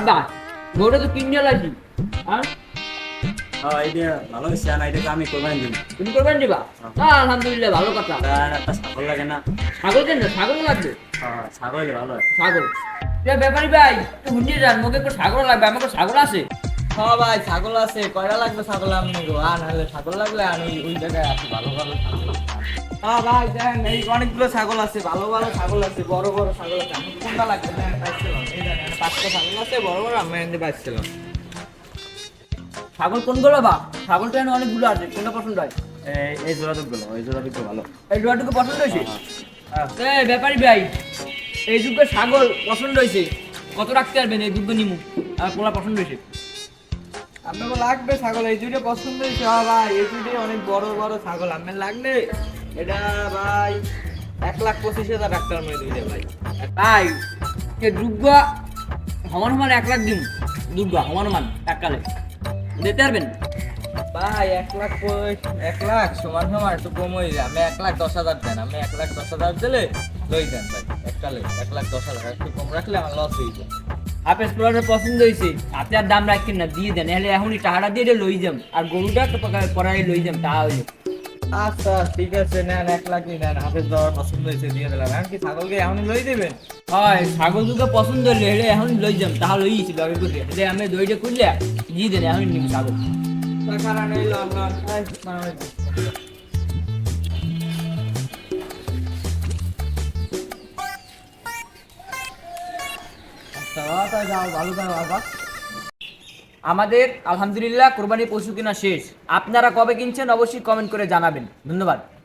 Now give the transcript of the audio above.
আবা গরুটা তো লাগি আর হ্যাঁ? এইটা ভালো হয়েছে না এটাকে আমি কোরবানি দিব। তুমি করবেন দিবা? না আলহামদুলিল্লাহ ভালো কথা। আর একটা ছাগল লাগে না। ছাগল কেন? ছাগল লাগবে? হ্যাঁ ছাগল ভালো ছাগল। এ ব্যাপারি ভাই একটু হুন্ডিয়ে যান মুখে একটু ছাগল লাগবে আমাকে ছাগল আছে। হ্যাঁ ভাই ছাগল আছে কয়টা লাগবে ছাগল আপনি গো আর নাহলে ছাগল লাগলে আমি ওই জায়গায় আছি ভালো ভালো ছাগল। হ্যাঁ ভাই দেখেন এই অনেকগুলো ছাগল আছে ভালো ভালো ছাগল আছে বড় বড় ছাগল আছে আমি কোনটা লাগবে? দেখেন এই ছাগল আছে বড় বড় আমি এনে পাইছিলাম ছাগল কোনগুলো বা? ছাগলটা এখানে অনেকগুলো আছে কোনটা পছন্দ হয়? এই এই জোড়া দুগুলো ওই ভালো। এই জোড়াটুকু পছন্দ হয়েছে? এই ব্যাপারি ভাই এই যুগের ছাগল পছন্দ হয়েছে। কত রাখতে পারবেন এই দুগ্গ নিমু? আর পোলা পছন্দ হয়েছে। আপনাকে লাগবে ছাগল এই দুইটা পছন্দ হয়েছে। হ্যাঁ ভাই এই দুইটাই অনেক বড় বড় ছাগল। আপনার লাগলে এটা ভাই এক লাখ পঁচিশ হাজার রাখতে পারব এই দুইটা ভাই। তাই এ দুগ্গ সমান সমান এক লাখ দিন। দুগ্গ সমান সমান এককালে। দিতে পারবেন? ভাই এক লাখ এক লাখ সমান সমান একটু কম হয়ে যায়। আমি এক লাখ দশ হাজার দেন আমি এক লাখ দশ হাজার দিলে লই দেন ভাই এককালে। এক লাখ দশ হাজার একটু কম রাখলে আমার লস হয়ে যায়। হাফেজ পোলাটা পছন্দ হয়েছে। আপনি আর দাম রাখেন না দিয়ে দেন। এহলে এখনই টাকাটা দিয়ে লই যাম। আর গরুটা তো পরে লই যাম টাকা হইলে। আচ্ছা ঠিক আছে নেন এক লাখই নেন। হাফেজ দেওয়ার পছন্দ হয়েছে দিয়ে দিলাম। এখন কি ছাগলকে এখনই লই দেবেন হয় ছাগল দুটো পছন্দ হলে হেলে এখন লই যাম তাহা লই গেছি লগে করে। হেলে আমি দইটা করলে দিয়ে দেন এখন নিম ছাগল। টাকা নেই লন আচ্ছা যাও ভালো থাকো বাবা। আমাদের আলহামদুলিল্লাহ কোরবানি পশু কিনা শেষ। আপনারা কবে কিনছেন অবশ্যই কমেন্ট করে জানাবেন। ধন্যবাদ।